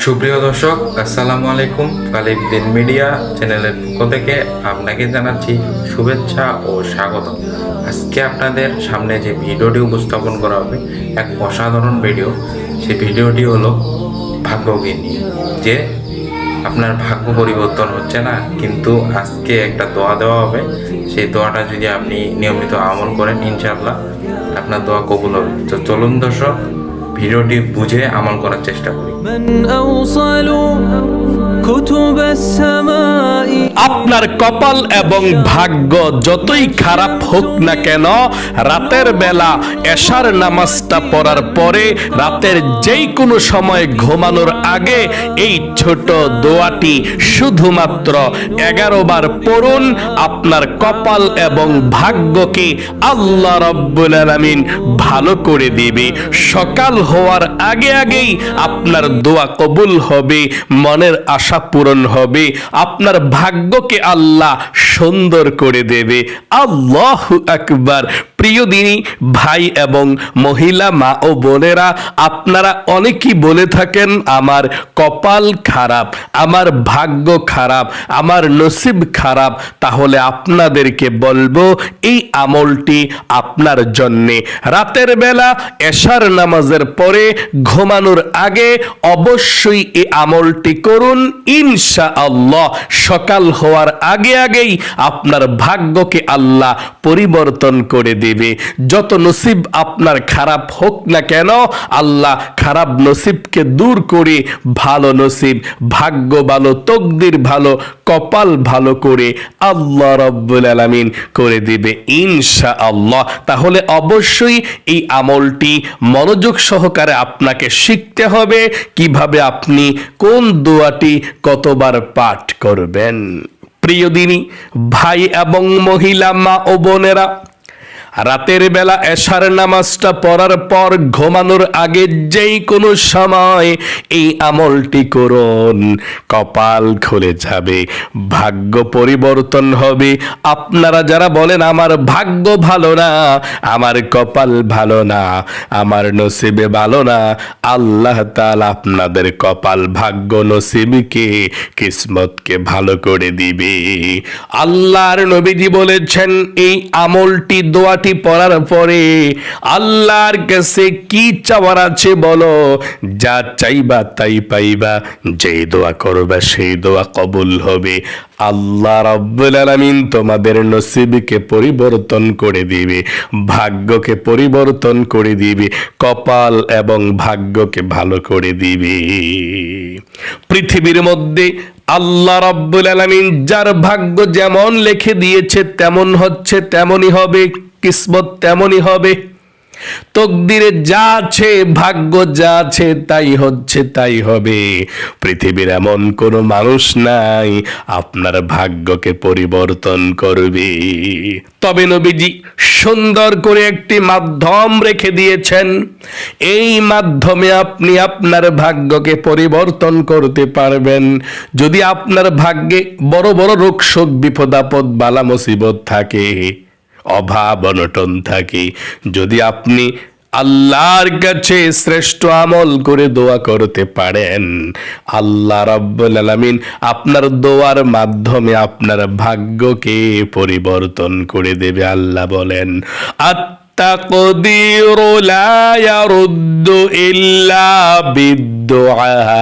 সুপ্রিয় দর্শক, আসসালামু আলাইকুম। কালিক দিন মিডিয়া চ্যানেলের পক্ষ থেকে আপনাকে জানাচ্ছি শুভেচ্ছা ও স্বাগত। আজকে আপনাদের সামনে যে ভিডিওটি উপস্থাপন করা হবে, এক অসাধারণ ভিডিও। সেই ভিডিওটি হলো ভাগ্যকে নিয়ে যে আপনার ভাগ্য পরিবর্তন হচ্ছে না, কিন্তু আজকে একটা দোয়া দেওয়া হবে। সেই দোয়াটা যদি আপনি নিয়মিত আমল করেন, ইনশাআল্লাহ আপনার দোয়া কবুল হবে। তো চলুন দর্শক ভিডিওটি বুঝে আমল করার চেষ্টা করি। আপনার কপাল এবং ভাগ্য যতই খারাপ হোক না কেন, রাতের বেলা এশার নামাজটা পড়ার পরে রাতের যেই কোনো সময় ঘুমানোর আগে এই ছোট দোয়াটি শুধুমাত্র এগারো বার পড়ুন, আপনার কপাল এবং ভাগ্যকে আল্লাহ রব্বুল আলামিন ভালো করে দিবে। সকাল হওয়ার আগে আগেই আপনার দোয়া কবুল হবে, মনের আশা পূরণ হবে, আপনার ভাগ্যকে আল্লাহ সুন্দর করে দেবে। আল্লাহ আকবার। প্রিয় দিনী ভাই এবং মহিলা, মা ও বোনেরা, আপনারা অনেকেই বলে থাকেন, আমার কপাল খারাপ, আমার ভাগ্য খারাপ, আমার নসিব খারাপ। তাহলে আপনাদেরকে বলব, এই আমলটি আপনার জন্যে। রাতের বেলা, এশার নামাজের পরে, ঘুমানোর আগে অবশ্যই এই আমলটি করুন। ইনশা আল্লাহ সকাল হওয়ার আগে আগেই আপনার ভাগ্যকে আল্লাহ পরিবর্তন করে দেবে। যত নসিব আপনার খারাপ হোক না কেন, আল্লাহ খারাপ নসিবকে দূর করে ভালো নসিব, ভাগ্য ভালো, তকদির ভালো, কপাল ভালো করে আল্লাহ রব্বুল আলামিন করে দিবে ইনশা আল্লাহ তাহলে অবশ্যই এই আমলটি মনোযোগ সহকারে আপনাকে শিখতে হবে, কীভাবে আপনি কোন দোয়াটি কতবার পাঠ করবেন। প্রিয় দিনী, ভাই এবং মহিলা, মা ও বোনেরা রাতের বেলা এশার নামাজটা পড়ার পর ঘুমানোর আগে যেই কোনো সময় এই আমলটি করুন, কপাল খুলে যাবে, ভাগ্য পরিবর্তন হবে। আপনারা যারা বলেন, আমার ভাগ্য ভালো না, আমার কপাল ভালো না, আমার নসিবে ভালো না, আল্লাহ তাআলা আপনাদের কপাল ভাগ্য নসিবকে, কিসমতকে ভালো করে দিবে। আল্লাহর নবীজি বলেছেন, এই আমলটি দোয়াটি পড়ার পরে আল্লাহর কাছে কি চাওয়ার আছে বলো? যা চাইবা তাই পাইবা যেই দোয়া করবা সেই দোয়া কবুল হবে। আল্লাহ রাব্বুল আলামিন তোমাদের নসিবকে পরিবর্তন করে দিবে, ভাগ্যকে পরিবর্তন করে দিবে, কপাল এবং ভাগ্যকে ভালো করে দিবে। পৃথিবীর মধ্যে আল্লাহ রাব্বুল আলামিন যার ভাগ্য যেমন লিখে দিয়েছে, তেমন হচ্ছে, তেমনই হবে। কিসমত তেমনই হবে। তকদিরে যা আছে, ভাগ্য যা আছে, তাই হচ্ছে, তাই হবে। পৃথিবীর এমন কোনো মানুষ নাই, আপনার ভাগ্যকে পরিবর্তন করবে। তবে নবীজি সুন্দর করে একটি মাধ্যম রেখে দিয়েছেন। এই মাধ্যমে আপনি আপনার ভাগ্যকে পরিবর্তন করতে পারবেন। যদি আপনার ভাগ্যে বড় বড় রোগ, শোক, বিপদ, আপদ, বালা, মুসিবত থাকে অভাব অনটন থাকে। যদি আপনি আল্লাহর কাছে শ্রেষ্ঠ আমল করে দোয়া করতে পারেন, আল্লাহ রব্বুল আলমিন আপনার দোয়ার মাধ্যমে আপনার ভাগ্যকে পরিবর্তন করে দেবে। আল্লাহ বলেন التقدير لا يرد إلا بالدعاء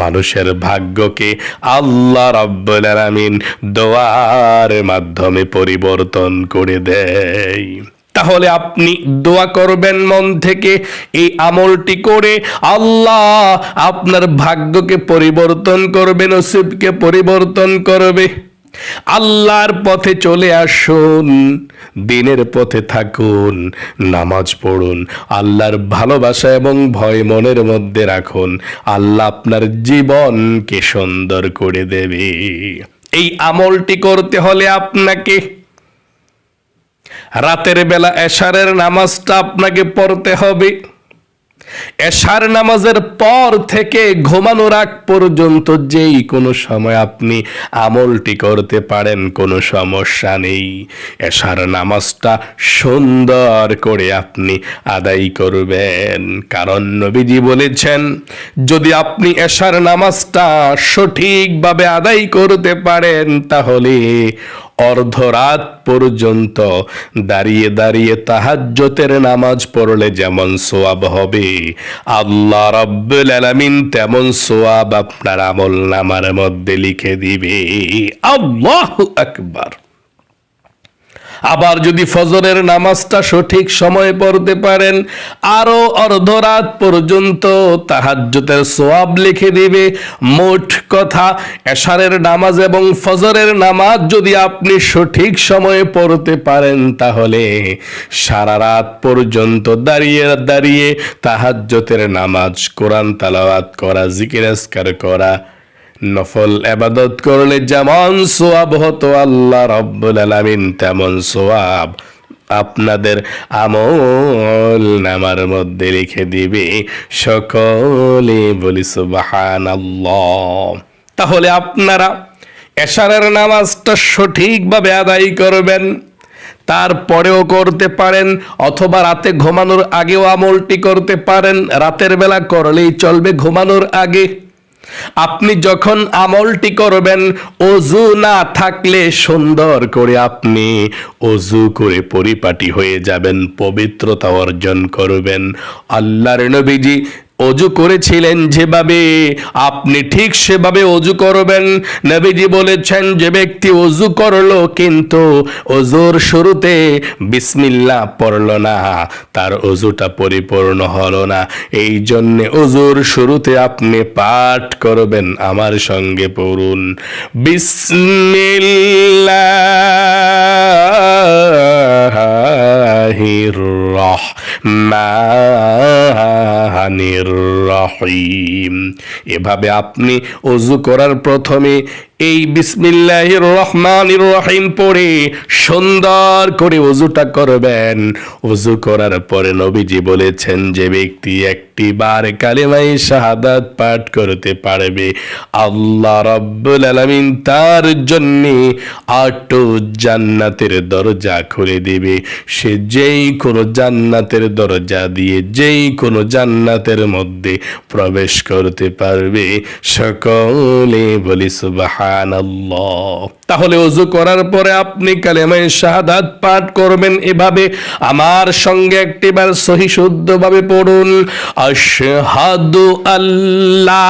মানুষের ভাগ্যকে আল্লাহ রাব্বুল আলামিন দোয়ার মাধ্যমে পরিবর্তন করে দেয় তাহলে আপনি দোয়া করবেন মন থেকে এই আমলটি করে আল্লাহ আপনার ভাগ্যকে পরিবর্তন করবে নসিবকে পরিবর্তন করবে আল্লাহর পথে চলে আসুন, দিনের পথে থাকুন, নামাজ পড়ুন, আল্লাহর ভালোবাসা এবং ভয় মনের মধ্যে রাখুন, আল্লাহ আপনার জীবনকে সুন্দর করে দেবে। এই আমলটি করতে হলে আপনাকে রাতের বেলা এশারের নামাজটা আপনাকে পড়তে হবে। এশার নামাজের পর থেকে ঘুমানোর আগ পর্যন্ত যেই কোনো সময় আপনি আমলটি করতে পারেন, কোনো সমস্যা নেই। এশার নামাজটা সুন্দর করে আপনি আদায় করবেন। কারণ নবীজি বলেছেন, যদি আপনি এশার নামাজটা সঠিকভাবে আদায় করতে পারেন, তাহলে অর্ধরাত পর্যন্ত দাঁড়িয়ে দাঁড়িয়ে তাহাজ্যতের নামাজ পড়লে যেমন সোয়াব হবে। আল্লাহ রব্বুল আলামিন তেমন সোয়াব আপনার আমল নামার মধ্যে লিখে দিবে। আল্লাহ আকবার। আবার যদি ফজরের নামাজটা সঠিক সময়ে পড়তে পারেন আরও অর্ধরাত পর্যন্ত তাহাজ্জুতের সোয়াব লিখে দিবে। মোট কথা, এশারের নামাজ এবং ফজরের নামাজ যদি আপনি সঠিক সময়ে পড়তে পারেন, তাহলে সারা রাত পর্যন্ত দাঁড়িয়ে দাঁড়িয়ে তাহাজ্জুতের নামাজ, কোরআন তালাওয়াত করা, জিকির আজকার করা নফল এবাদত করলে যেমন সোয়াব হতো আল্লাহ রব্বুল আলামিন, তেমন সোয়াব আপনাদের আমল নামার মধ্যে লিখে দিবে সকলে বলি সুবাহান তাহলে আপনারা এশারের নামাজটা সঠিকভাবে আদায় করবেন, তারপরেও করতে পারেন, অথবা রাতে ঘুমানোর আগেও আমলটি করতে পারেন, রাতের বেলা করলেই চলবে, ঘুমানোর আগে আপনি যখন আমলটি করবেন, অজু না থাকলে সুন্দর করে আপনি অজু করে পরিপাটি হয়ে যাবেন, পবিত্রতা অর্জন করবেন। আল্লাহর নবীজি অজু করেছিলেন যেভাবে, আপনি ঠিক সেভাবে অজু করবেন। নবীজি বলেছেন, যে ব্যক্তি অজু করল কিন্তু অজুর শুরুতে বিসমিল্লাহ পড়ল না, তার অজুটা পরিপূর্ণ হলো না। এই জন্যে অজুর শুরুতে আপনি পাঠ করবেন, আমার সঙ্গে পড়ুন। বিসমিল্লাহির রহমানির রহিম। এভাবে আপনি অজু করার প্রথমে এই বিসমিল্লাহির রহমানির রহিম পড়ে সুন্দর করে অজুটা করবেন। অজু করার পরে নবীজি বলেছেন যে ব্যক্তি একটি বার কালেমাই শাহাদাত পাঠ করতে পারবে। আল্লাহ রব্বুল আলমিন তার জন্য আটো জান্নাতের দরজা খুলে দেবে। সে যেই কোনো জান্নাতের দরজা দিয়ে যেই কোনো জান্নাতের মধ্যে প্রবেশ করতে পারবে। সকলে বলি সুবহানাল্লাহ তাহলে অজু করার পরে আপনি কালেমায় শাহাদাত পাঠ করবেন এভাবে। আমার সঙ্গে একটিবার সহি শুদ্ধভাবে পড়ুন। আশহাদু আল্লাহ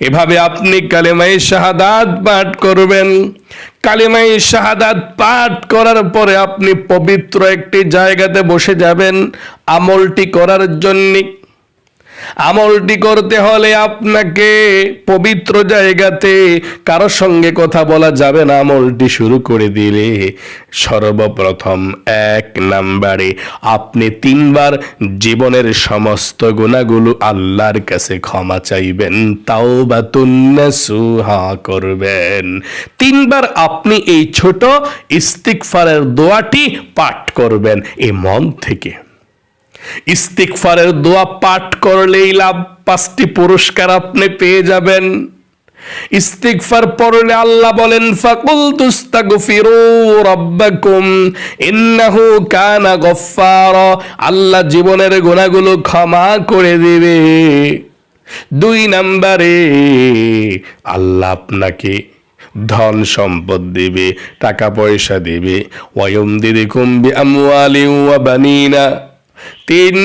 এভাবে আপনি কালেমাই শাহাদাত পাঠ করবেন। কালিমাই শাহাদাত পাঠ করার পরে আপনি পবিত্র একটি জায়গাতে বসে যাবেন। আমলটি করার জন্য আমলটি করতে হলে আপনাকে পবিত্র জায়গাতে কারোর সঙ্গে কথা বলা যাবে না। আমলটি শুরু করে দিলে সর্বপ্রথম এক নাম্বারে আপনি তিনবার জীবনের সমস্ত গুণাগুলো আল্লাহর কাছে ক্ষমা চাইবেন তাও বা সুহা করবেন। তিনবার আপনি এই ছোট ইস্তিকফারের দোয়াটি পাঠ করবেন এই মন থেকে। ইস্তিকফারের দোয়া পাঠ করলেই লাভ, পাঁচটি পুরস্কার আপনি পেয়ে যাবেন। পড়লে আল্লাহ বলেন ফাকুল ইন্নাহু কানা আল্লাহ জীবনের গুনাহগুলো ক্ষমা করে দিবে। দুই নাম্বারে, আল্লাহ আপনাকে ধন সম্পদ দিবে, টাকা পয়সা দিবে। ওয়ম দিদি কুম্বি আমওয়ালি ওয়া বানিনা। তিন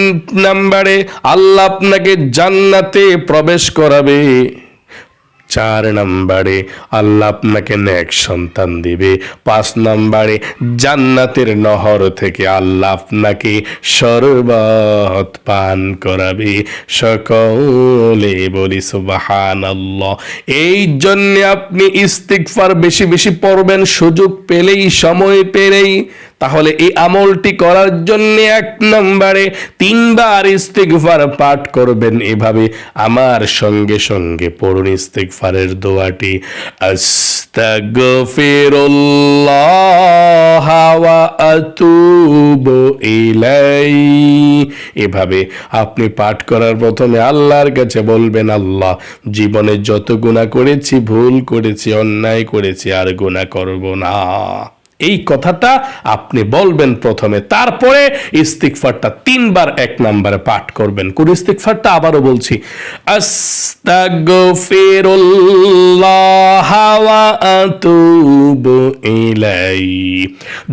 নাম্বারে আল্লাহ আপনাকে জান্নাতে প্রবেশ করাবে। চার নম্বরে আল্লাহ আপনাকে নেক সন্তান দিবে। পাঁচ নম্বরে জান্নাতের নহর থেকে আল্লাহ আপনাকে শরবত পান করাবে। সকলে বলি সুবাহান আল্লাহ এই জন্য আপনি ইস্তিকফার বেশি বেশি পড়বেন, সুযোগ পেলেই, সময় পেলেই তাহলে এই আমলটি করার জন্য এক নম্বরে তিনবার ইস্তিগফার পাঠ করবেন। এভাবে আমার সঙ্গে সঙ্গে পড়ুন ইস্তিগফারের দোয়াটি। আস্তাগফিরুল্লাহ ওয়া আতুবু ইলাই এভাবে আপনি পাঠ করার প্রথমে আল্লাহর কাছে বলবেন, আল্লাহ, জীবনে যত গুনাহ করেছি, ভুল করেছি, অন্যায় করেছি, আর গুনাহ করব না। এই কথাটা আপনি বলবেন প্রথমে, তারপরে ইস্তিকফারটা তিনবার এক নম্বরে পাঠ করবেন। কোন ইস্তিকফারটা আবারও বলছি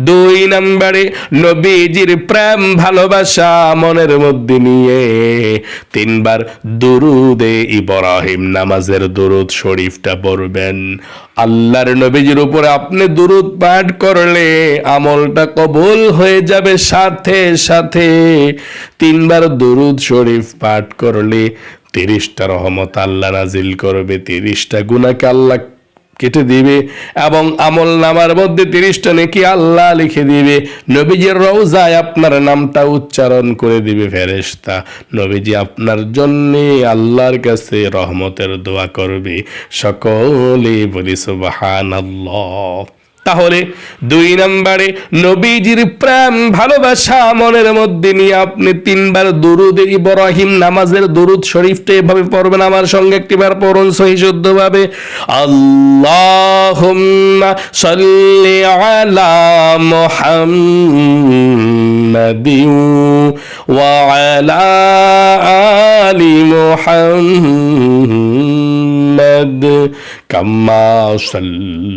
দুই নম্বরে নবীজির প্রেম, ভালোবাসা মনের মধ্যে নিয়ে তিনবার দুরুদে ইব্রাহিম নামাজের দুরুদ শরীফটা পড়বেন। আল্লাহর নবীজির উপরে আপনি দুরুদ পাঠ করলে আমলটা কবুল হয়ে যাবে সাথে সাথে। তিনবার দুরুদ শরীফ পাঠ করলে তিরিশটা রহমত আল্লাহ নাজিল করবে, তিরিশটা গুণাকে আল্লাহ কেটে দিবে এবং আমল নামার মধ্যে তিরিশটা নাকি আল্লাহ লিখে দিবে। নবীজির রওজায় আপনার নামটা উচ্চারণ করে দিবে ফেরেশতা। নবীজি আপনার জন্যে আল্লাহর কাছে রহমতের দোয়া করবে। সকলে বলি সুবহানাল্লাহ। তাহলে দুই নম্বরে নবীজির প্রেম ভালোবাসা মনের মধ্যে নিয়ে আপনি তিনবার দুরুদ ইব্রাহিম নামাজের দুরুদ শরীফটা এভাবে পড়বেন। আমার সঙ্গে একটিবার পড়ুন সহি শুদ্ধভাবে। আল্লাহুম্মা সাল্লি আলা মুহাম্মাদিন ওয়া আলা আলি মুহাম্মাদ সাল্লি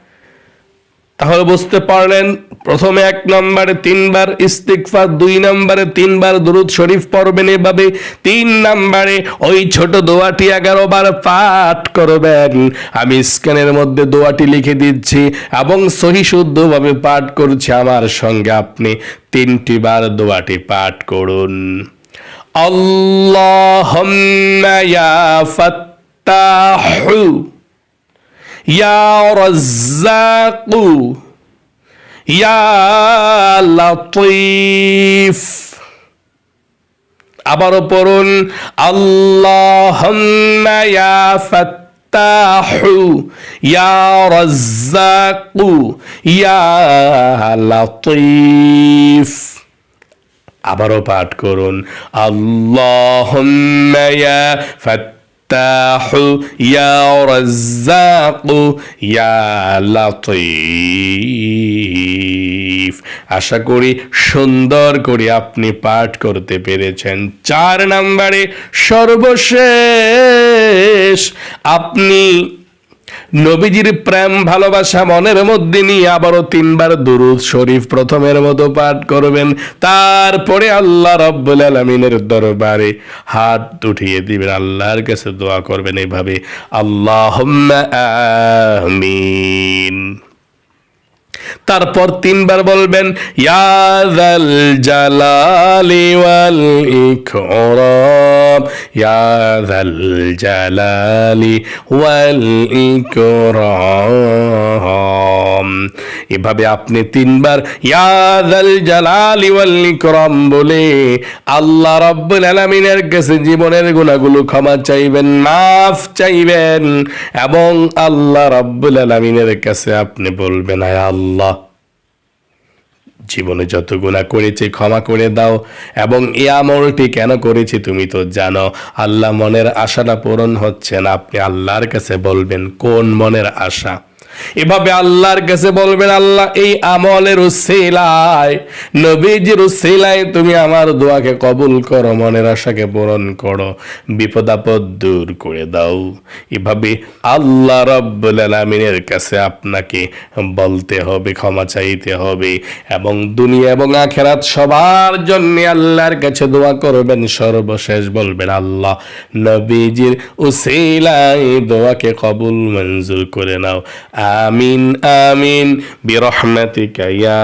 তাহলে বুঝতে পারলেন, প্রথমে এক নম্বরে তিনবার ইস্তিকফার দুই নম্বরে তিনবার দুরুদ শরীফ পড়বেন এভাবে, তিন নম্বরে ওই ছোট দোয়াটি এগারো বার পাঠ করবেন। আমি স্ক্যানের মধ্যে দোয়াটি লিখে দিচ্ছি, এবং সহি শুদ্ধভাবে পাঠ করছি আমার সঙ্গে আপনি তিনটি বার দোয়াটি পাঠ করুন। আল্লাহুম্মা ইয়া ফাত্তাহু। ইয়া রাজ্জাকু ইয়া লতিফ আবারও পড়ুন, আল্লাহুম্মা ইয়া ফাত্তাহু, ইয়া রাজ্জাকু, ইয়া লতিফ. আবারও পাঠ করুন, আল্লাহুম্মা ইয়া ফাত্তাহু ইয়া رزاق ইয়া لطيف. আশা করি সুন্দর করে আপনি পাঠ করতে পেরেছেন। চার নম্বরে সর্বশেষ, আপনি নবীজির প্রেম, ভালোবাসা মনের মধ্যে নিয়ে আবারও তিনবার দুরুদ শরীফ প্রথমের মতো পাঠ করবেন। তারপরে আল্লাহ রব্বুল আলমিনের দরবারে হাত উঠিয়ে দিবেন, আল্লাহর কাছে দোয়া করবেন এভাবে আল্লাহ আমিন। তারপর তিনবার বলবেন ইয়াদাল জালালি ওয়াল ইকরাম ইয়াদাল জালালি ওয়াল ইকরাম। এভাবে আপনি তিনবার ইয়াদাল জালালি ওয়াল ইকরাম বলে আল্লাহ রাব্বুল আলামিনের কাছে জীবনের গুনাহগুলো ক্ষমা চাইবেন, মাফ চাইবেন এবং আল্লাহ রাব্বুল আলামিনের কাছে আপনি বলবেন, আয় আল্লাহ জীবনে যত গুণা করেছি, ক্ষমা করে দাও। এবং এ আমলটি কেন করেছি তুমি তো জানো। আল্লাহ মনের আশাটা পূরণ হচ্ছে না। আপনি আল্লাহর কাছে বলবেন, কোন মনের আশা? এভাবে আল্লাহর কাছে বলবেন, আল্লাহ, এই আমলের উসিলায়, নবীজির উসিলায় তুমি আমার দোয়াকে কবুল করো, মনের আশাকে পূরণ করো, বিপদ আপদ দূর করে দাও। এভাবে আল্লাহ রব্বুল আলামিনের কাছে আপনাকে বলতে হবে, ক্ষমা চাইতে হবে এবং দুনিয়া এবং আখেরাত সবার জন্য আল্লাহর কাছে দোয়া করবেন, সর্বশেষ বলবেন, আল্লাহ, নবীজির উসিলায় দোয়াকে কবুল মঞ্জুর করে নাও। আমিন আমিন, বিরহমাতিকা ইয়া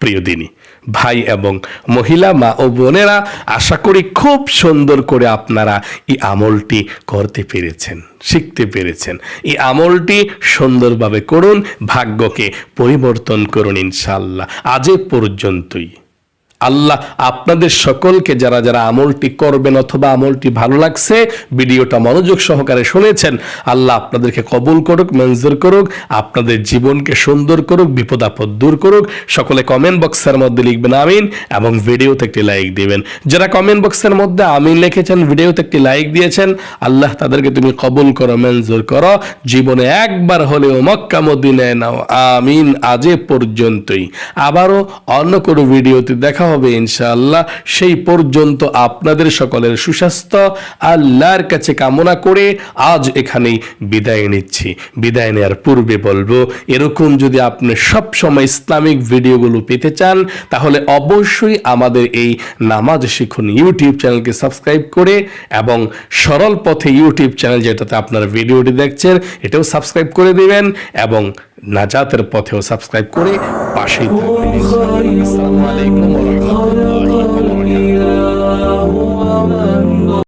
প্রিয় দিনী, ভাই এবং মহিলা, মা ও বোনেরা, আশা করি খুব সুন্দর করে আপনারা এই আমলটি করতে পেরেছেন, শিখতে পেরেছেন। এই আমলটি সুন্দরভাবে করুন, ভাগ্যকে পরিবর্তন করুন ইনশাল্লাহ আজ পর্যন্তই। আল্লাহ আপনাদের সকলকে যারা যারা আমলটি করবেন অথবা আমলটি ভালো লাগছে, ভিডিওটা মনোযোগ সহকারে শুনেছেন, আল্লাহ আপনাদেরকে কবুল করুক, মঞ্জুর করুক, আপনাদের জীবনকে সুন্দর করুক বিপদ আপদ দূর করুক। সকলে কমেন্ট বক্সের মধ্যে লিখবেন আমিন এবং ভিডিওতে একটি লাইক দিবেন। যারা কমেন্ট বক্সের মধ্যে আমিন লিখেছেন, ভিডিওতে একটি লাইক দিয়েছেন, আল্লাহ তাদেরকে তুমি কবুল করো, মঞ্জুর করো। জীবনে একবার হলেও মক্কা, মদিনায় নাও, আমিন, আজে পর্যন্তই। আবারও অন্য কোনো ভিডিওতে দেখা হবে ইনশাআল্লাহ। সেই পর্যন্ত আপনাদের সকলের সুস্বাস্থ্য। আল্লাহর কাছে কামনা করে আজ এখানেই বিদায় নিচ্ছি। বিদায় নেওয়ার পূর্বে বলব, এরকম যদি আপনি সব সময় ইসলামিক ভিডিওগুলো পেতে চান, তাহলে অবশ্যই আমাদের এই নামাজ শিখুন ইউটিউব চ্যানেলকে সাবস্ক্রাইব করে এবং সরল পথে ইউটিউব চ্যানেল যেটাতে আপনারা ভিডিওটি দেখছেন, এটাও সাবস্ক্রাইব করে দিবেন এবং নাজাতের পথেও সাবস্ক্রাইব করে পাশেই থাকবেন। আসসালামু আলাইকুম ওয়া রাহমাতুল্লাহি ওয়া বারাকাতুহু